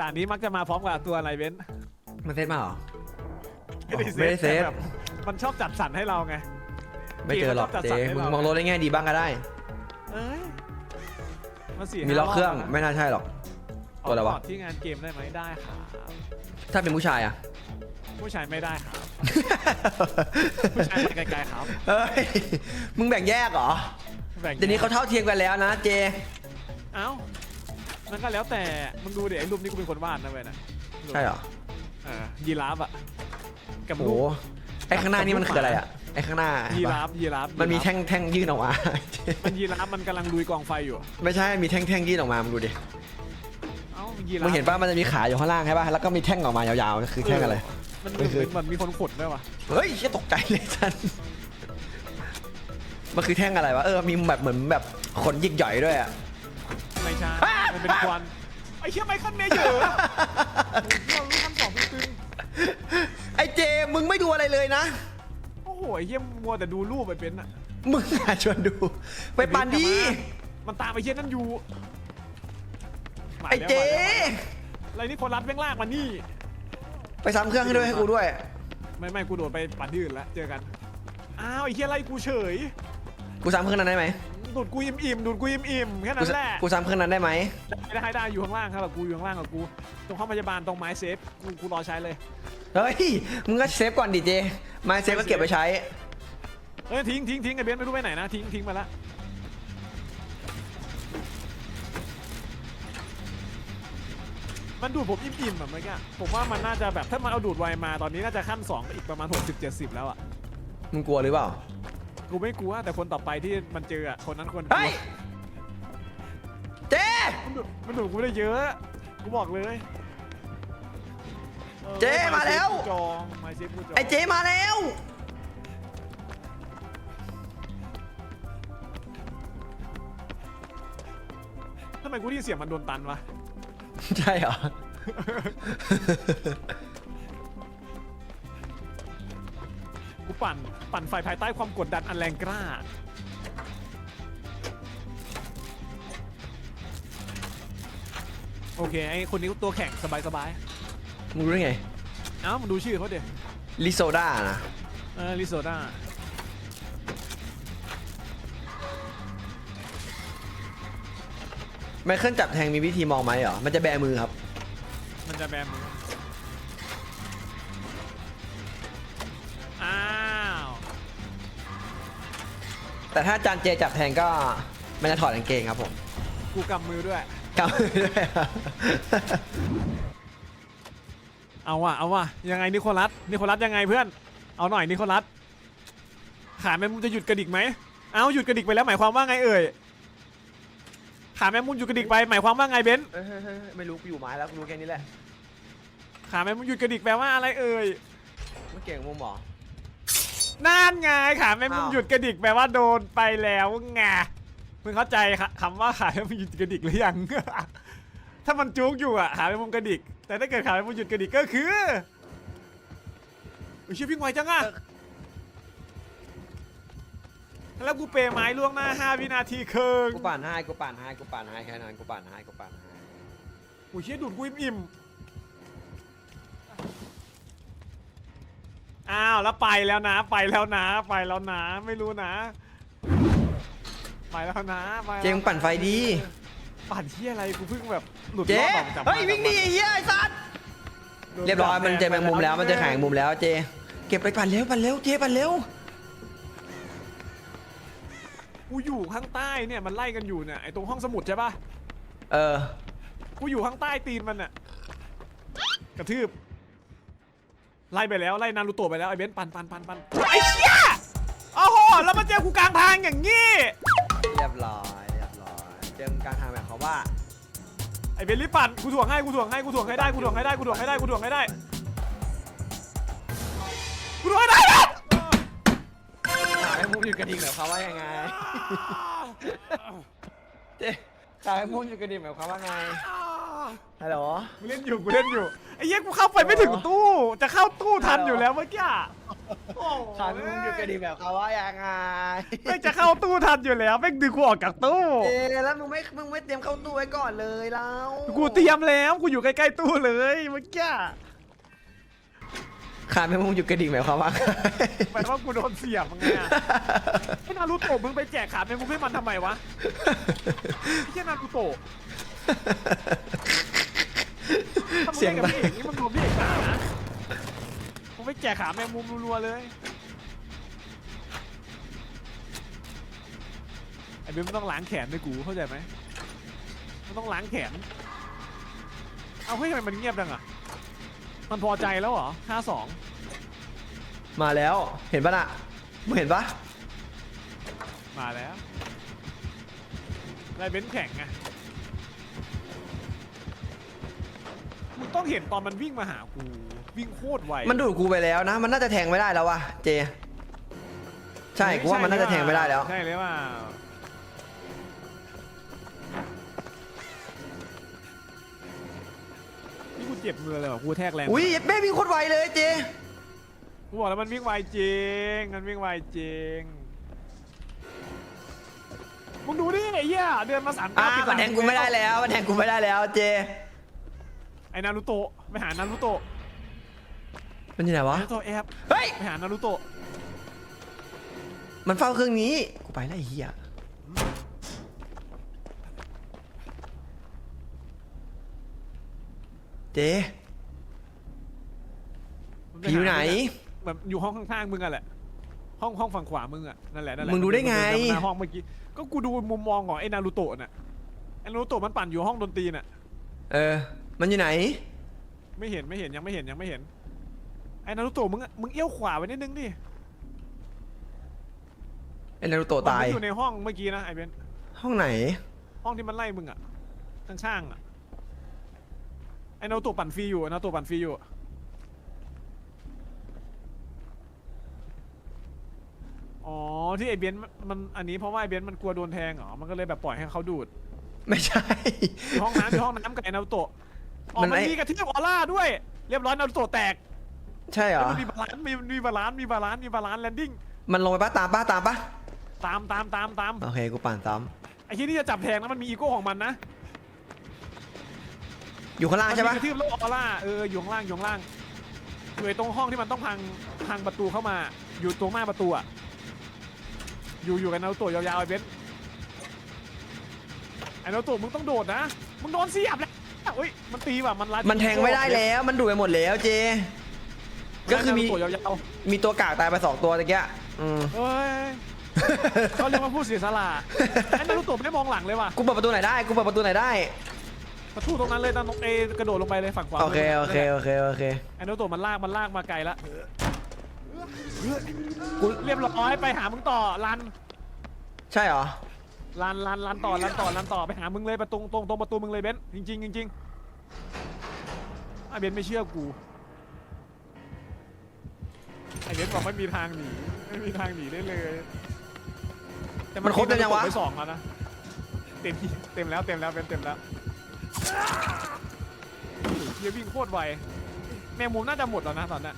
ด่านนี้มักจะมาพร้อมกับตัวอะไรเบนซ์มันเซตมาเหรอ ไม่ได้เซไม่ได้ตเซฟแต่แบบมันชอบจัดสรรให้เราไง ไม่เจอหรอกเกมมันชอบจัดเจสรรให้มึงเรามองรถได้แง่ดีบ้างก็ได้ เอ้ยมาสี่มีล็อกเครื่องห้ารบไม่น่าใช่หรอกเอาตัวอะไรวะกดที่งานเกมได้ไหมได้ครับถ้าเป็นผู้ชายอะผู้ชายไม่ได้ครับผู้ชายไปไกลๆครับเฮ้ย มึงแบ่งแยกเหรอแบ่งเดี๋ยวนี้เขาเท่าเทียมกันแล้วนะเจ เอ้า นั่นก็แล้วแต่ มึงดูเดี๋ยวไอ้รูปนี้กูเป็นคนวาดนะเว้ยนะใช่เหรอเออยีราฟอะกับโอ้รูโหปไอ้ข้างหน้านี่มันคืออะไรอะไอ้ข้างหน้ายีราฟยีราฟมันมียีราฟแท่งแท่งยื่นออกมา มันยีราฟมันกำลังลุยกองไฟอยู่ ไม่ใช่มีแท่งแท่งยื่นออกมามึงดูดิเอ้ายีราฟมึงเห็นป่ะมันจะมีขาอยู่ข้างล่างใช่ป่ะแล้วก็มีแท่งออกมายาวๆคือแท่งอะไร มันเหมันคือมือนมีคนขดด้วยวะเฮ้ยเชี่ยตกใจเลยท่านมันคือแท่งอะไรวะเออมีแบบเหมือนแบบขนหยิกหย่อยด้วยอะไม่ใช่อะ มันเป็นควันไอ้เชี่ยไมเคิลเมย์เยอะเรารู้ขั้นสองตึงไอ้เจมึงไม่ดูอะไรเลยนะๆโอ้โหไอ้เชี่ยมัวแต่ดูรูปไปเป็นอะมึงหาชวนดู ไปปั่นดี มันตามไอ้เชี่ยนั่นอยู่มาไอ้แล้วเจมาแล้วอะไรนี่คนรัดแม่งลากมานี่ ไปซ้ำเครื่องให้ด้วยให้กูด้วย ไม่ไม่กูโดดไปปั่นที่อื่นแล้วเจอกัน อ้าวไอ้เชี่ยไล่กูเฉย กูซ้ำเครื่องนั้นได้ไหมดูดกูอิ่มอิ่มๆดูดกูอิ่มอิ่มๆแค่กูนั้นแหละกูซ้ำเครื่องนั้นได้ไหมได้ได้ได้อยู่ข้างล่างครับกูอยู่ข้างล่างกับกูตรงห้องพยาบาลตรงไม้เซฟกูกูรอใช้เลยเฮ้ยมึงก็เซฟก่อนดิเจมาเซฟก็เก็บไปใช้ เอ้ยทิ้งทิ้งทิ้งไอ้เบนซ์ไม่รู้ไปไหนนะทิ้งทิ้งมาละมันดูดผมอิ่มอิ่มๆแบบเมื่อกี้ผมว่ามันน่าจะแบบถ้ามันเอาดูดไวมาตอนนี้น่าจะขั้น2ก็อีกประมาณ60 70แล้วอะมึงกลัวหรือเปล่า กูไม่กลัวแต่คนต่อไปที่มันเจออะคนนั้นควรกลัเฮ้วยเจมันดูดมันดูดกูได้เยอะ กูบอกเลยออเจ๊มาแล้ว ไเซฟกูจองไมเซฟกูจองไอ้เจมาแล้ว ทำไมกูได้ยินเสียงมันโดนตันวะ ใช่เหรอ ปั่น ปั่นไฟภายใต้ความกดดันอันแรงกล้า โอเคไอ้คนนี้ตัวแข็งสบายสบายมึงรู้ได้ไงๆเอ้ามึงดูชื่อเขาเดี๋ยลิโซดานะเออลิโซดาไมเคิลจับแทงมีวิธีมองไหมเหรอ มันจะแบมือครับ มันจะแบมือ แต่ถ้าจานเจจับแทงก็มันจะถอดกางเกงครับผมกูกำมือด้วยกำมือด้วยเอาว่ะเอาว่ะยังไงนิโคลัสนิโคลัสยังไงเพื่อน เอาหน่อยนิโคลัสขาแมงมุมจะหยุดกระดิกไหมเอาหยุดกระดิกไปแล้วหมายความว่าไงเอ่ยขาแมงมุมหยุดกระดิกไปหมายความว่าไงเบนซ์เฮ้ยเฮ้ยเฮ้ยไม่รู้กูอยู่ไม้แล้วกูรู้แค่นี้แหละขาแมงมุมหยุดกระดิกแปลว่าอะไรเอ่ย มันเก่งมุมเหรอ นั่นไงขาแมงมุมอ้าว หยุดกระดิกแปลว่าโดนไปแล้วไงมึงเข้าใจค่ะคำว่าขาแมงมุมหยุดกระดิกหรือยัง ถ้ามันจุกอยู่อะขาแมงมุมกระดิก แต่ถ้าเกิดขาแมงมุมหยุดกระดิกก็คืออุ้ยเชี่ยวิ่งไวจังอะแล้วกูเปย์ไม้ล่วงหน้า 5 วินาทีครึ่งกูปั่นให้กูปั่นให้กูปั่นให้แค่นั้นกูปั่นให้กูปั่นให้อุ้ยเชี่ยดูดกูอิ่มๆ อ้าวแล้วไปแล้วนะ ไปแล้วนะ ไปแล้วนะ ไม่รู้นะ ไปแล้วนะไปแล้วนะเจมงปั่นไฟดี ปั่นที่อะไรกูเพิ่งแบบหลุดเจรอบออกจากเฮ้ยวิ่งหนีไอ้เหี้ยไอ้สัสโดนเรียบร้อยมันเจอแมงมุมแล้วมันเจอแข่งมุมแล้วเจ เก็บไปปั่นเร็วปั่นเร็วเจปั่นเร็วกูอยู่ข้างใต้เนี่ยมันไล่กันอยู่เนี่ยไอตรงห้องสมุดใช่ปะเออกูอยู่ข้างใต้ตีนมันน่ะกระทืบ ไล่ไปแล้วไล่นารูโตะไปแล้วไอเบนซ์ปันปันปันปันไอเชี่ยโอ้โหแล้วมันเจอกูกลางทางอย่างงี้เรียบร้อยเรียบร้อยเจมกลารทางแบบเขามว่าไอเบนซ์รีบปั่นกูถ่วงให้กูถ่วงให้กูถ่วงให้ได้กูถ่วงให้ได้กูถ่วงให้ได้กูถ่วงให้ได้กูถ่วงให้ได้นะขาให้มุมอยู่กระดิ่งแบบเขามว่ายังไงเจขาให้มุมอยู่กระดิ่งแบบเขามว่าไง ฮัลโหลกูเล่นอยู่กูเล่นอยู่ไอ้เหี้ยกูเข้าไปไม่ถึงตู้ จะเข้าตู้ทันอยู่แล้วเมื่อกี้อะโอ้โหขาแมงมุมหยุดกระดิ่งแบบเขาว่ายังไงไม่งจะเข้าตู้ทันอยู่แล้วแม่งดึงกูออกจากตู้ เอ๊ะแล้วมึงไม่มึงไม่เตรียมเข้าตู้ไว้ก่อนเลยแล้วกูเตรียมแล้วกูอยู่ใกล้ๆตู้เลยเมื่อกี้ขาแมงมุมหยุดกระดิ่งแบบเขาว่าไงแปลว่ากูโดนเสียบไงอะไอ้นารูโตะมึงไปแจกขาแมงมุมให้มันทำไมวะไอ้เหี้ยนารูโตะถ้ามึง เสียงเล่นกับพี่เอกนี่มึงรวมพี่เอกสามนะมึงไปแจกขาแมงมุมรัวๆเลยไอ้เบนมันต้องล้างแขนด้วยกูเข้าใจไหมมันต้องล้างแขน เอาเฮ้ยทำไมมันเงียบจังอะมันพอใจแล้วเหรอห้าสองมาแล้วเห็นปะน่ะมึงเห็นปะมาแล้วลายเบนซ์แข่งไงมึง ต้องเห็นตอนมันวิ่งมาหากู วิ่งโคตรไว มันดูดกูไปแล้วนะ มันน่าจะแทงไม่ได้แล้ววะเจ ใช่กูว่ามันน่าจะแทงไม่ได้แล้ว ใช่เลยว่านี่กูเจ็บมือเลยว่ะกูแทกแรงอุ้ยแม่วิ่งโคตรไวเลยเจ กูบอกแล้วมันวิ่งไวจริง มันวิ่งไวจริง มึงดูดิไอ้เหี้ยเดินมาสามอ่าเก้าปิดหมัลันแทงกูไม่ได้แล้วมันแทงกูไม่ได้แล้วเจ ไอ้นารูโตะไปหานารูโตะมันอยู่ไหนวะ นารูโตะแอบเฮ้ย ไปหานารูโตะมันเฝ้าเครื่องนี้ กูไปแล้วไอ้เหี้ยเจมัปผีอยู่ไหน แบบอยู่ห้องข้างๆมึงอะแหละ ห้องห้องฝั่งขวามึงอะนั่นแหละนั่นแหละมึงดูได้ไงมันเนมาหน้าห้องเมื่อกี้ก็กูดูมุมมองของไอ้นารูโตะน่ะไอ้นารูโตะมันปั่นอยู่ห้องดนตรีน่ะ เออ มันอยู่ไหน ไม่เห็นไม่เห็นยังไม่เห็นยังไม่เห็นไอ้นารูโตะมึงมึงเอี้ยวขวาไปนิดนึงดิไอ้นารูโตะตาย มันอยู่ในห้องเมื่อกี้นะไอ้เบนห้องไหน ห้องที่มันไล่มึงอะข้างๆอะไอ้นารูโตะปั่นฟรีอยู่ไอ้นารูโตะปั่นฟรีอยู่อ๋อที่ไอ้เบนซ์มันมันอันนี้เพราะว่าไอ้เบนซ์มันกลัวโดนแทงเหรอมันก็เลยแบบปล่อยให้เขาดูด ไม่ใช่อยู่ห้องน้ำอยู่ห้องน้ำกับไอ้นารูโตะ อ๋อมันมันไอ้ มีกระเทียมออร่าด้วย เรียบร้อยนารูโตะแตกใช่เหรอมันมีบาลานซ์มีมีบาลานซ์มีบาลานซ์มีบาลานซ์แลนดิ้งมันลงไปปะตามปะตามปะตามตามตามตามโอเคกูปั่นซ้ไอ้ที่นี่จะจับแทงนะมันมีอีโก้ของมันนะำอยู่ข้างล่างมันใช่มีปะกระเทียมโลกออร่าเอออยู่ข้างล่างอยู่ข้างล่างอยู่ไอ้ตรงห้องที่มันต้องพังพังประตูเข้ามา อยู่ตรงหน้าประตูอะอยู่อยู่กับนารูโตะยาวๆไอ้เบนซ์ไอ้นารูโตะมึงต้องโดดนะมึงโดนเสียบแล้ว อุ้ยมันตีแบบมันรัดมันแทงไม่ได้แล้ว มันดูดไปหมดแล้วเจ ก็คือมี ตัวยาวมีตัวกากตายไปสองตัวตะเกียอืมๆเฮ้ยเขาเรียกว่าผู้เสียสละไอ้นารุโตะไม่มองหลังเลยว่ะกูเปิดประตูไหนได้ กูเปิดประตูไหนได้ประตูตรงนั้นเลยตอนเอกระโดดลงไปเลยฝั่งขวาโอเค โอเค โอเค โอเค ไอ้นารุโตะมันลากมันลากมาไกลละกู เรียบร้อยไปหามึงต่อลัน ใช่เหรอ ลันลันลันต่อลันต่อลันต่อไปหามึงเลยประตูตรงตรงประตูมึงเลยเบนซ์จริงจริงๆจริงๆไอ้เบนซ์ไม่เชื่อกูไอ้เบนซ์บอกไม่มีทางหนีไม่มีทางหนีได้เลยแต่มันครบเต็มยังวะ ไปสองแล้วนะเต็มเต็มแล้วเต็มแล้วเบนซ์เต็มแล้วโอ้โหเฮียวิ่งโคตรไวแมงมุมน่าจะหมดแล้วนะตอนเนี้ย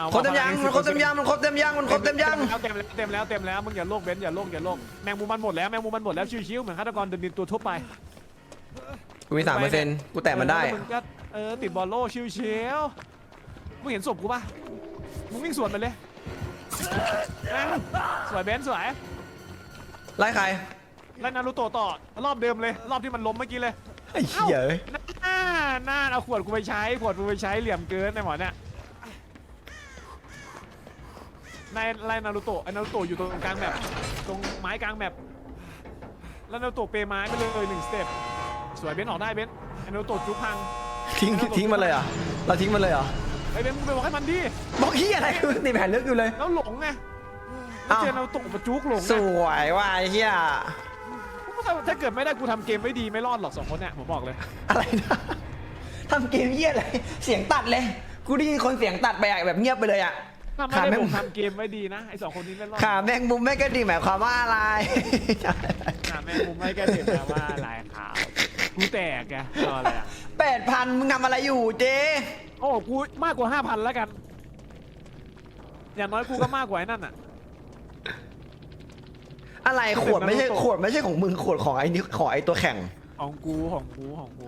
อาครบเต็มยังมันครบเต็มยังมันครบเต็มยังมันครบเต็มยังเต็มแล้วเต็มแล้วเต็มแล้วมึงอย่าโลกเบนซ์อย่าโลกอย่าโลกแมงมุมมันหมดแล้วแมงมุมมันหมดแล้วชิวๆเหมือนฆาตกรเดินดินตัวทั่วไปกูมีสามเปอร์เซ็นต์กูแตะมันได้เออมึงก็เออติดบอลโล่ชิวๆมึงเห็นศพกูปะมึงวิ่งสวนไปเลยนั่งสวยเบนซ์สวยไล่ใครไล่นารูโตะต่อรอบเดิมเลย รอบที่มันล้มเมื่อกี้เลยไอ้เหี้ยเอ้ยน่าน่าเอาขวดกูไปใช้ขวดกูไปใช้เหลี่ยมเกินไอ้หมอเนี่ย นายไล่นารูโตะไอ้นารูโตะอยู่ตรงกลางแมปตรงไม้กลางแมปแล้วนารูโตะเปไม้ไปเลยหนึ่งสเต็ปสวยเบนซ์ออกได้เบนซ์ไอ้นารูโตะจุ๊บพังทิ้งทิ้งมันเลยเหรอเราทิ้งมันเลยเหรอไอ้เบนซ์มึงไปบอกให้มันดิบอกเหี้ยอะไรกูติดแผ่นลึกอยู่เลย แล้วหลงไงแล้วอ้าวเจอนารูโตะมาจุกหลงไงสวยว่ะไอ้เหี้ยถ้าเกิดไม่ได้กูทำเกมไม่ดีไม่รอดหรอกสองคนเนี่ยผมบอกเลย อะไรนะทำเกมเหี้ยอะไรเสียงตัดเลย กูได้ยินคนเสียงตัดไปอะแบบเงียบไปเลยอะ ถ้าไม่ขาได้แม่งผมทำเกมไว้ดีนะไอ้สองคนนี้ไม่รอดขาแมงมุมแม่งกระดิ่งหมายความว่าอะไร ขาแมมงมุมให้แกเห็นนะว่าลายขาวกูแตกแกรออะไรอะแปดพันมึงทำอะไรอยู่เจโอ้กูมากกว่าห้าพันแล้วกัน อย่างน้อยกูก็มากกว่าไอ้นั่นอะ อะไรขวดไม่ใช่เป็นนารูโตะขวดไม่ใช่ของมึงขวดของไอ้นี่ของไอ้ตัวแข่ง ของกูของกูของกู